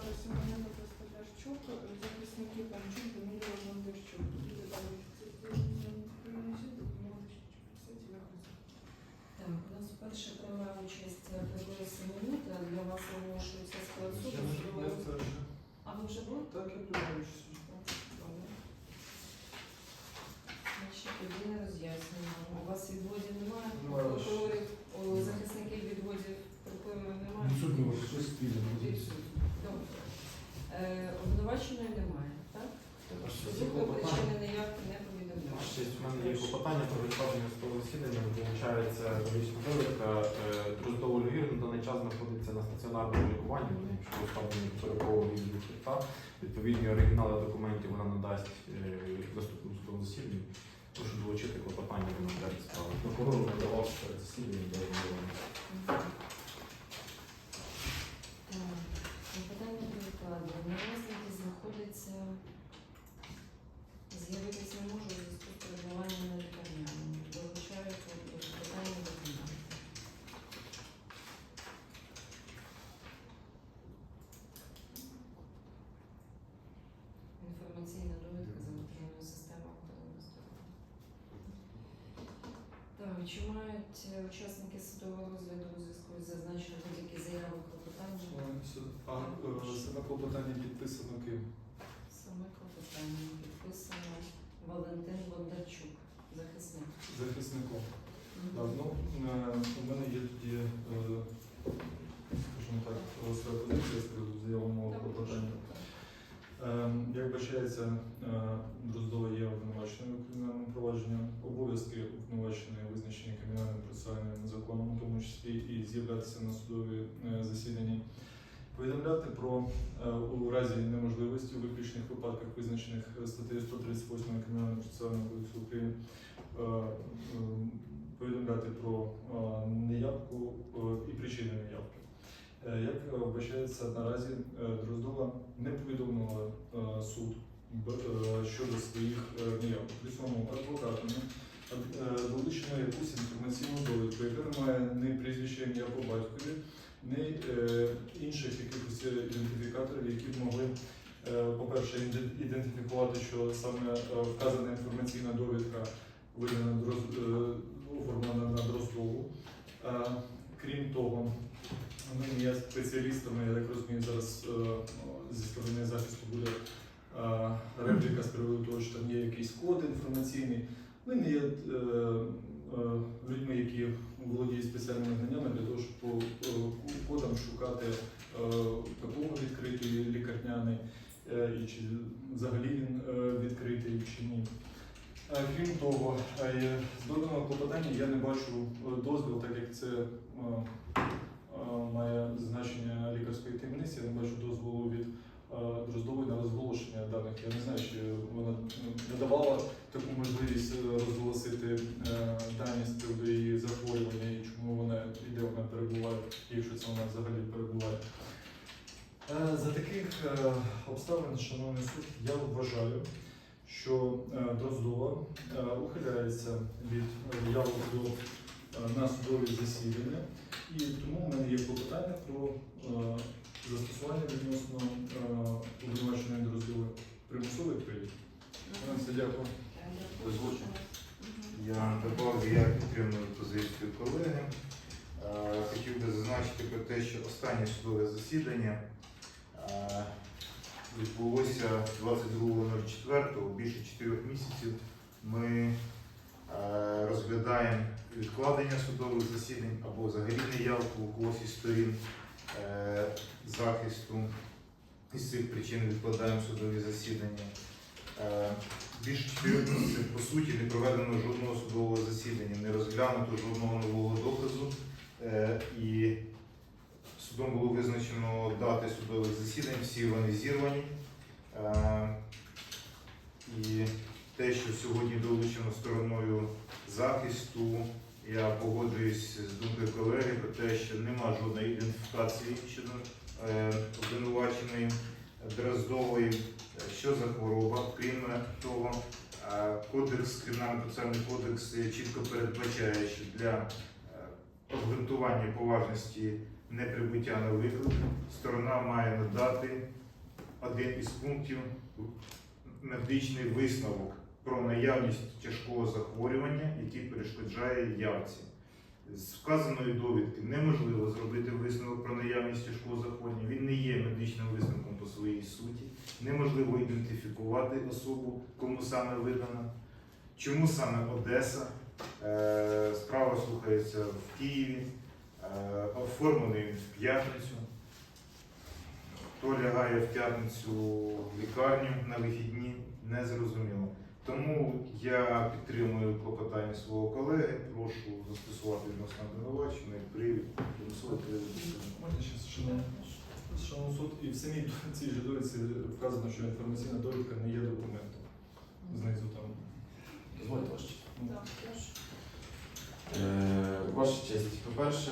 прокурора Семененко та Столярчук, захисники Панчук, Данилова, Бондарчук. Буде далі це допомогти. Так, у нас вперше приймає участь Григорій Семенюта. Для вас оголошується склад суду. Я не судового не роз- вперше. А ви вже були? Так, я приймаю участь. Добре. Значить, тоді не роз'яснюємо. У вас відводів клопотання. неявки не повідомляє. Ще в мене є клопотання про відкладення судового засідання. Вилучається медична довідка. Дроздову Львів на даний час знаходиться на стаціонарному лікуванні, тому що останній переховував від життя. Відповідні оригінали документів вона надасть е, в наступному судовому засіданні. Прошу долучити клопотання до матеріалів справи. Прокурор надавав перед засіданням для ознайомлення. Так, питання про відкладення. На розгляді знаходиться з'явитися не може у зв'язку з перебуванням на лікарняному. Долучаю питання документів. Інформаційна довідка за матеріальною системою автомобільного Так, чи мають е, учасники судового розгляду у зв'язку з зазначеним будь-які заяви клопотання? А е, саме клопотання підписано ким? Саме клопотання підписано Валентин Бондарчук, захисник. Захисником. Так, ну, е, у мене є тоді, скажімо так, своя позиція з приводу заявленого клопотання. Ем, Як бачається, е, Дроздова є обвинуваченою у кримінальному провадженні. Обов'язки обвинуваченої визначені кримінальним процесуальним законом, у тому числі і з'являтися на судові е, засіданні. Повідомляти про е, у разі неможливості у виключних випадках, визначених статтею 138 Кримінального процесуального кодексу України, ем, повідомляти про неявку і причини неявки. Е, Як е, вбачається наразі, е, Дроздова не повідомила суд щодо своїх е. При цьому адвокатами долучено якусь інформаційну довідку, яка не має ні прізвища, по батькові, ні інших якихось ідентифікаторів, які б могли, по-перше, ідентифікувати, що саме вказана інформаційна довідка видана оформлена на Дроздову. Крім того, вони є спеціалістами, я так розумію, зараз е, зі сторони захисту буде е, репліка з приводу того, що там є якийсь код інформаційний. Вони є е, людьми, які володіють спеціальними знаннями для того, щоб по кодам шукати такого відкритий лікарняний, і чи взагалі він відкритий чи ні. Крім того, з доданого клопотання я не бачу дозвіл, так як це е, е, має значення лікарської таємниці, я не бачу дозволу від е, Дроздової на розголошення даних. Я не знаю, чи вона надавала таку можливість е, розголосити е, дані з приводу її захворювання і чому вона і де вона перебуває, якщо це вона взагалі перебуває. За таких обставин, шановний суд, я вважаю, що Дроздова ухиляється від явок на судові засідання, і тому в мене є клопотання про застосування відносно е, обвинуваченої Дроздови примусовий привід. Мгм. Все, дякую. Дозвольте. Я добавлю, я підтримую позицію колеги. Е, Хотів би зазначити про те, що останнє судове засідання е, відбулося 22.04, більше 4 місяців. Ми розглядаємо відкладення судових засідань або взагалі неявку у когось із сторін захисту. Із цих причин відкладаємо судові засідання. Е, чотирьох місяців по суті не проведено жодного судового засідання, не розглянуто жодного нового доказу. Е, І судом було визначено дати судових засідань, всі вони зірвані. Е, І те, що сьогодні долучено стороною захисту, я погоджуюсь з думкою колеги про те, що нема жодної ідентифікації щодо е, обвинуваченої Дроздової, що за хвороба. Крім того, е, кодекс, кримінально-процесуальний кодекс е, чітко передбачає, що для е, обґрунтування поважності неприбуття на виклик сторона має дати один із пунктів медичний висновок про наявність тяжкого захворювання, який перешкоджає явці. З вказаної довідки неможливо зробити висновок про наявність тяжкого захворювання. Він не є медичним висновком по своїй суті. Неможливо ідентифікувати особу, кому саме видано. Чому саме Одеса? Е, Справа слухається в Києві, е, оформлений в п'ятницю. Хто лягає в п'ятницю в лікарню на вихідні, не зрозуміло. Тому я підтримую клопотання свого колеги, прошу застосувати відносно обвинувачення і привід примусовий привід до суду. Можна ще шановний шановний суд, і в самій цій же довідці вказано, що інформаційна довідка не є документом. Знизу там. Дозвольте Ваша честь, по-перше,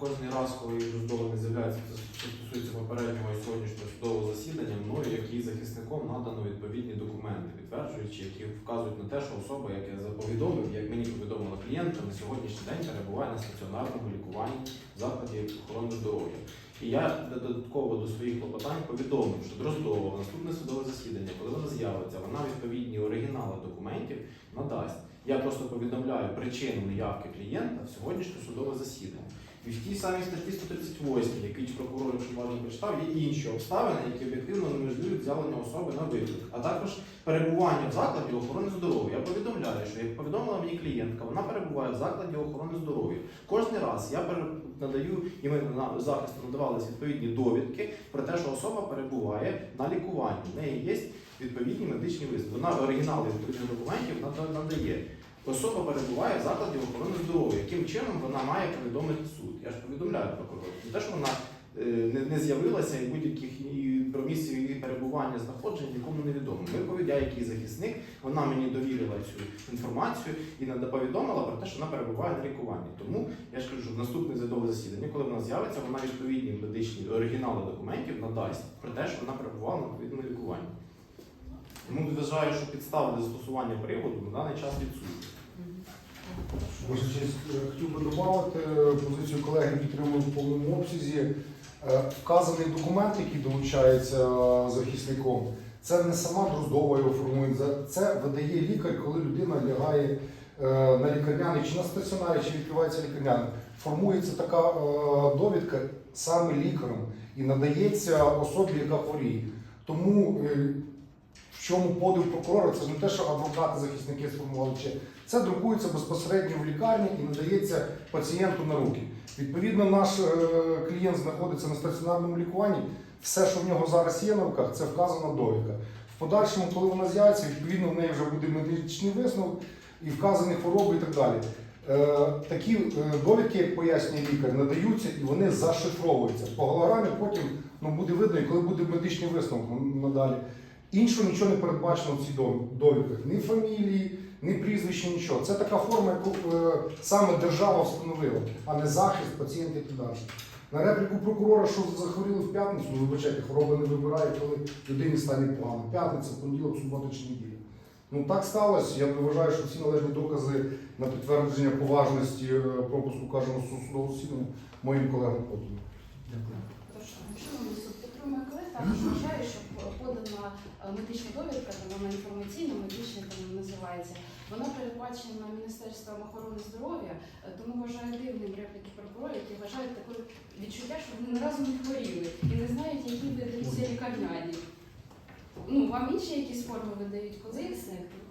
кожен раз, коли Друздова не з'являється, що стосується попереднього і сьогоднішнього судового засідання, мною, як її захисником, надано відповідні документи, підтверджуючи, які вказують на те, що особа, як я заповідомив, як мені повідомила клієнтка, на сьогоднішній день перебуває на стаціонарному лікуванні в закладі охорони здоров'я. І я додатково до своїх клопотань повідомив, що Дроздова наступне судове засідання, коли вона з'явиться, вона відповідні оригінали документів надасть. Я просто повідомляю причину неявки клієнта в сьогоднішнє судове засідання. І в тій самій статті 138, який прокурор, якщо уважно прочитав, є інші обставини, які об'єктивно унеможливлюють з'явлення особи на виклик, а також перебування в закладі охорони здоров'я. Я повідомляю, що як повідомила мені клієнтка, вона перебуває в закладі охорони здоров'я. Кожен раз я надаю і ми на захисту надавалися відповідні довідки про те, що особа перебуває на лікуванні. В неї є відповідні медичні висновки. Вона оригінали відповідних документів надає. Особа перебуває в закладі охорони здоров'я. Яким чином вона має повідомити суд? Я ж повідомляю прокурору. Не те, що вона е, не, не з'явилася і будь-яких про місце її перебування, знаходження нікому не відомо. Ми який захисник, вона мені довірила цю інформацію і повідомила про те, що вона перебуває на лікуванні. Тому я ж кажу, що в наступне судове засідання, коли вона з'явиться, вона відповідні медичні оригінали документів надасть про те, що вона перебувала на відповідному лікуванні. Тому вважаю, що підстав для застосування приводу на даний час відсутні. Ваша честь, хотів би додати позицію колеги підтримую в повному обсязі. Е, Вказаний документ, який долучається е, захисником, це не сама Дроздова його формує, це- видає лікар, коли людина лягає е, на лікарняний чи на стаціонарі, чи відкривається лікарняний. Формується така довідка саме лікарем і надається особі, яка хворіє. Тому в чому подив прокурора, це не те, що адвокати захисники сформували, чи це друкується безпосередньо в лікарні і надається пацієнту на руки. Відповідно, наш е, клієнт знаходиться на стаціонарному лікуванні. Все, що в нього зараз є на руках, це вказана довідка. В подальшому, коли вона з'явиться, відповідно в неї вже буде медичний висновок і вказані хвороби і так далі. Е, такі е, довідки, як пояснює лікар, надаються і вони зашифровуються. По голограмі потім ну, буде видно, і коли буде медичний висновок надалі. Іншого нічого не передбачено в цій дов- довідках. Ні фамілії, ні прізвища, нічого. Це така форма, яку е, саме держава встановила, а не захист пацієнта і далі. На репліку прокурора, що захворіли в п'ятницю, ну вибачайте, хвороба не вибирає, коли людині стане погано. П'ятниця, понеділок, субота чи неділя. Ну так сталося. Я вважаю, що всі належні докази на підтвердження поважності е, пропуску кажемо судового засідання моїм колегам подані. Дякую. Прошу. Шановний суд, підтримує колег, також вважаю, що подана е, медична довідка, вона інформаційна, медична там називається. Вона передбачена Міністерством охорони здоров'я, е, тому вважаю дивним репліки прокурорів, які вважають таке відчуття, що вони разу не хворіли і не знають, які видаються лікарняні. Ну, вам інші якісь форми видають, коли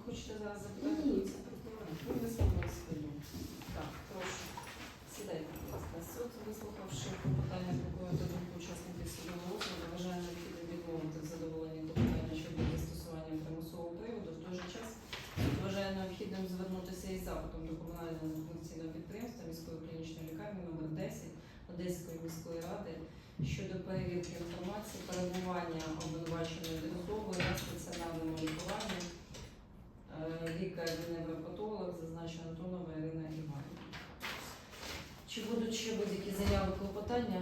хочете зараз запитати? Ні. Це прокурор. Одеської міської ради щодо перевірки інформації перебування обвинуваченої додаткової на стаціонарному лікуванні е, лікар-невропатолог, зазначена Антонова Ірина Іванівна. Чи будуть ще будь-які заяви клопотання?